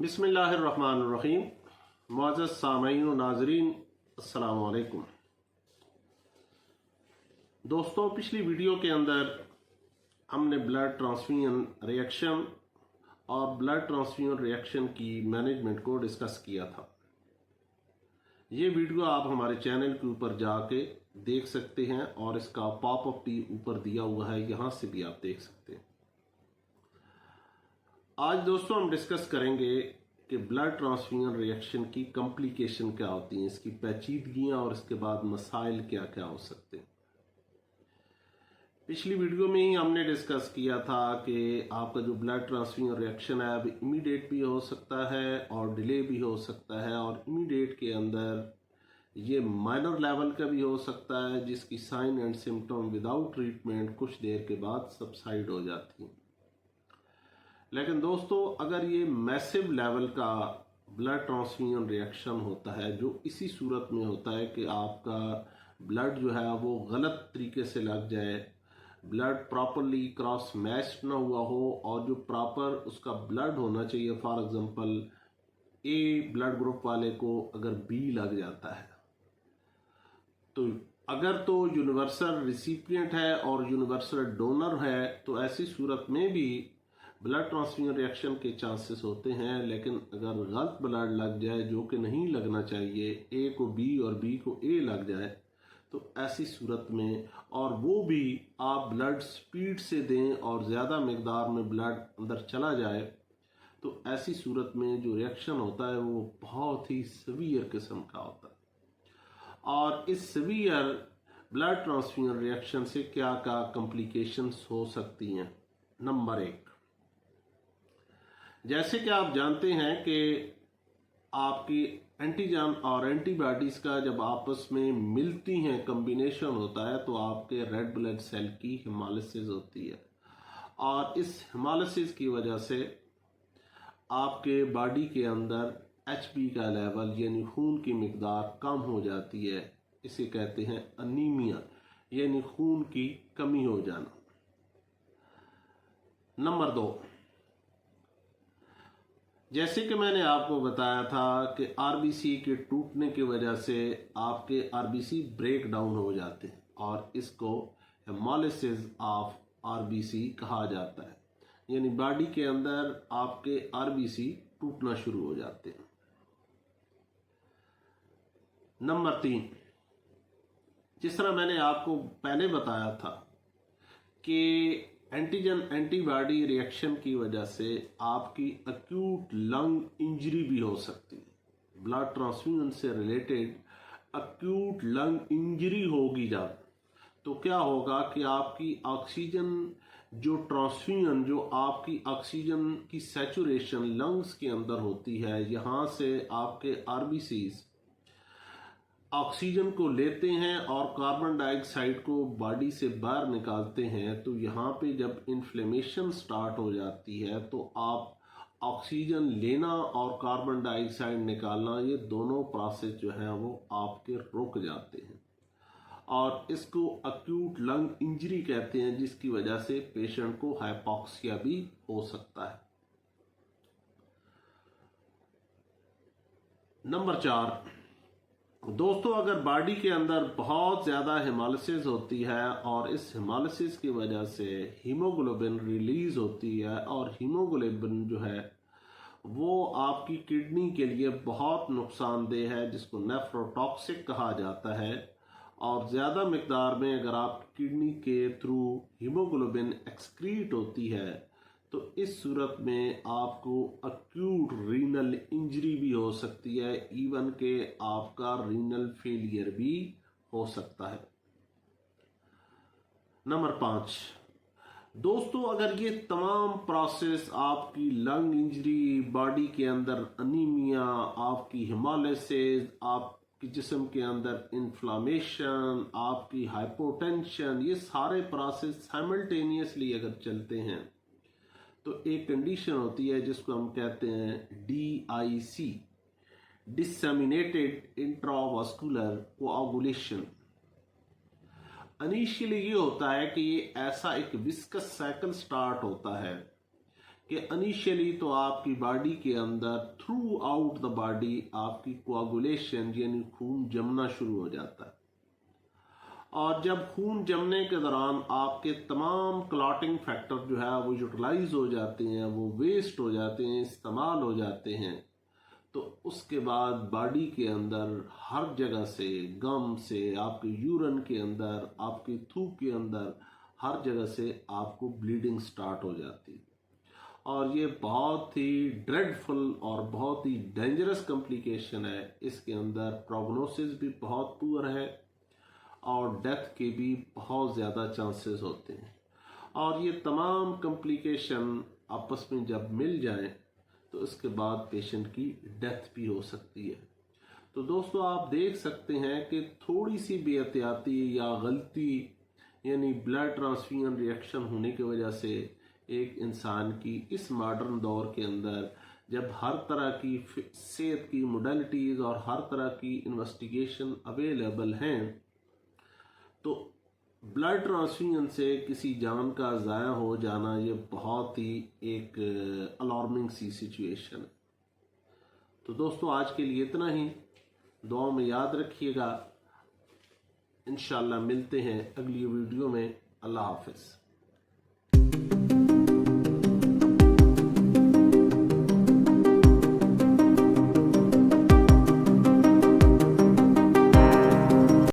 بسم اللہ الرحمن الرحیم۔ معزز سامعین و ناظرین، السلام علیکم۔ دوستوں پچھلی ویڈیو کے اندر ہم نے بلڈ ٹرانسفیوژن ریئیکشن اور بلڈ ٹرانسفیوژن ریئیکشن کی مینجمنٹ کو ڈسکس کیا تھا۔ یہ ویڈیو آپ ہمارے چینل کے اوپر جا کے دیکھ سکتے ہیں اور اس کا پاپ اپ بھی اوپر دیا ہوا ہے، یہاں سے بھی آپ دیکھ سکتے ہیں۔ آج دوستوں ہم ڈسکس کریں گے کہ بلڈ ٹرانسفیوژن ریئیکشن کی کمپلیکیشن کیا ہوتی ہیں؟ اس کی پیچیدگیاں اور اس کے بعد مسائل کیا کیا ہو سکتے ہیں؟ پچھلی ویڈیو میں ہی ہم نے ڈسکس کیا تھا کہ آپ کا جو بلڈ ٹرانسفیوژن ریئیکشن ہے، اب امیڈیٹ بھی ہو سکتا ہے اور ڈیلے بھی ہو سکتا ہے اور امیڈیٹ کے اندر یہ مائنر لیول کا بھی ہو سکتا ہے، جس کی sign and symptom without treatment کچھ دیر کے بعد سبسائڈ ہو جاتی ہیں۔ لیکن دوستو، اگر یہ میسو لیول کا بلڈ ٹرانسفیوژن ریئیکشن ہوتا ہے، جو اسی صورت میں ہوتا ہے کہ آپ کا بلڈ جو ہے وہ غلط طریقے سے لگ جائے بلڈ پراپرلی کراس میچ نہ ہوا ہو، اور جو پراپر اس کا بلڈ ہونا چاہیے for example A blood group والے کو اگر بی لگ جاتا ہے، تو اگر تو یونیورسل ریسیپینٹ ہے اور یونیورسل ڈونر ہے، تو ایسی صورت میں بھی بلڈ ٹرانسفیوژن ریئیکشن کے چانسز ہوتے ہیں، لیکن اگر غلط بلڈ لگ جائے جو کہ نہیں لگنا چاہیے اے کو بی اور بی کو اے لگ جائے، تو ایسی صورت میں اور وہ بھی آپ بلڈ سپیڈ سے دیں اور زیادہ مقدار میں بلڈ اندر چلا جائے، تو ایسی صورت میں جو ریئیکشن ہوتا ہے وہ بہت ہی سویئر قسم کا ہوتا ہے۔ اور اس سویئر بلڈ ٹرانسفیوژن ریئیکشن سے کیا کیا کمپلیکیشنز ہو سکتی ہیں؟ نمبر ایک۔ جیسے کہ آپ جانتے ہیں کہ آپ کی اینٹی جان اور اینٹی باڈیز کا جب آپس میں ملتی ہیں کمبینیشن ہوتا ہے تو آپ کے ریڈ بلڈ سیل کی ہمالسز ہوتی ہے۔ اور اس ہمالسز کی وجہ سے آپ کے باڈی کے اندر ایچ پی کا لیول یعنی خون کی مقدار کم ہو جاتی ہے۔ اسے کہتے ہیں انیمیا یعنی خون کی کمی ہو جانا۔ نمبر دو جیسے کہ میں نے آپ کو بتایا تھا کہ آر بی سی کے ٹوٹنے کی وجہ سے آپ کے R B C break down ہو جاتے ہیں اور اس کو haemolysis of R B C کہا جاتا ہے۔ یعنی باڈی کے اندر آپ کے آر بی سی ٹوٹنا شروع ہو جاتے ہیں۔ نمبر تین، جس طرح میں نے آپ کو پہلے بتایا تھا کہ اینٹیجن اینٹی باڈی ریئیکشن کی وجہ سے آپ کی اکیوٹ لنگ انجری بھی ہو سکتی ہے۔ بلڈ ٹرانسفیوژن سے ریلیٹڈ اکیوٹ لنگ انجری ہوگی جب۔ تو کیا ہوگا کہ آپ کی آکسیجن جو ٹرانسفیوژن جو آپ کی آکسیجن کی سیچوریشن لنگز کے اندر ہوتی ہے، یہاں سے آپ کے آر بی سیز آکسیجن کو لیتے ہیں اور کاربن ڈائی آکسائڈ کو باڈی سے باہر نکالتے ہیں، تو یہاں پہ جب انفلیمیشن سٹارٹ ہو جاتی ہے، تو آپ آکسیجن لینا اور کاربن ڈائی آکسائڈ نکالنا، یہ دونوں پروسیس جو ہیں وہ آپ کے رک جاتے ہیں۔ اور اس کو اکیوٹ لنگ انجری کہتے ہیں، جس کی وجہ سے پیشنٹ کو ہائپوکسیا بھی ہو سکتا ہے۔ نمبر چار دوستو، اگر باڈی کے اندر بہت زیادہ ہیمالسز ہوتی ہے اور اس ہیمالسز کی وجہ سے ہیموگلوبن ریلیز ہوتی ہے اور ہیموگلوبن جو ہے وہ آپ کی کڈنی کے لیے بہت نقصان دہ ہے، جس کو نیفروٹاکسک کہا جاتا ہے۔ اور زیادہ مقدار میں اگر آپ کڈنی کے تھرو ہیموگلوبن ایکسکریٹ ہوتی ہے تو اس صورت میں آپ کو اکیوٹ رینل انجری بھی ہو سکتی ہے ایون کہ آپ کا رینل فیلئر بھی ہو سکتا ہے۔ نمبر پانچ، دوستو، اگر یہ تمام پروسیس آپ کی لنگ انجری باڈی کے اندر انیمیا آپ کی ہمالیسز آپ کی جسم کے اندر انفلامیشن آپ کی ہائپوٹینشن یہ سارے پروسیس سائملٹینیسلی اگر چلتے ہیں تو ایک کنڈیشن ہوتی ہے جس کو ہم کہتے ہیں ڈی آئی سی ڈسمینیٹڈ انٹراواسکولر کوآگولیشن انیشیلی یہ ہوتا ہے کہ یہ ایسا ایک وسکس سائیکل سٹارٹ ہوتا ہے کہ انیشلی تو آپ کی باڈی کے اندر تھرو آؤٹ دا باڈی آپ کی کوگولیشن یعنی خون جمنا شروع ہو جاتا ہے۔ اور جب خون جمنے کے دوران آپ کے تمام کلاٹنگ فیکٹر جو ہے وہ یوٹیلائز ہو جاتے ہیں، وہ ویسٹ ہو جاتے ہیں، استعمال ہو جاتے ہیں۔ تو اس کے بعد باڈی کے اندر ہر جگہ سے گم سے، آپ کے یورن کے اندر، آپ کی تھوک کے اندر ہر جگہ سے آپ کو بلیڈنگ سٹارٹ ہو جاتی۔ اور یہ بہت ہی ڈریڈ فل اور بہت ہی ڈینجرس کمپلیکیشن ہے۔ اس کے اندر پروگنوسس بھی بہت پور ہے۔ اور ڈیتھ کے بھی بہت زیادہ چانسز ہوتے ہیں۔ اور یہ تمام کمپلیکیشن آپس میں جب مل جائیں، تو اس کے بعد پیشنٹ کی ڈیتھ بھی ہو سکتی ہے۔ تو دوستو، آپ دیکھ سکتے ہیں کہ تھوڑی سی بے احتیاطی یا غلطی یعنی بلڈ ٹرانسفیوژن ریئیکشن ہونے کی وجہ سے ایک انسان کی اس ماڈرن دور کے اندر جب ہر طرح کی صحت کی موڈلٹیز اور ہر طرح کی انویسٹیگیشن اویلیبل ہیں تو بلڈ ٹرانسفیوژن سے کسی جان کا ضائع ہو جانا یہ بہت ہی ایک الارمنگ سی سچویشن ہے۔ تو دوستو، آج کے لیے اتنا ہی۔ دعاؤں میں یاد رکھیے گا۔ انشاءاللہ ملتے ہیں اگلی ویڈیو میں۔ اللہ حافظ۔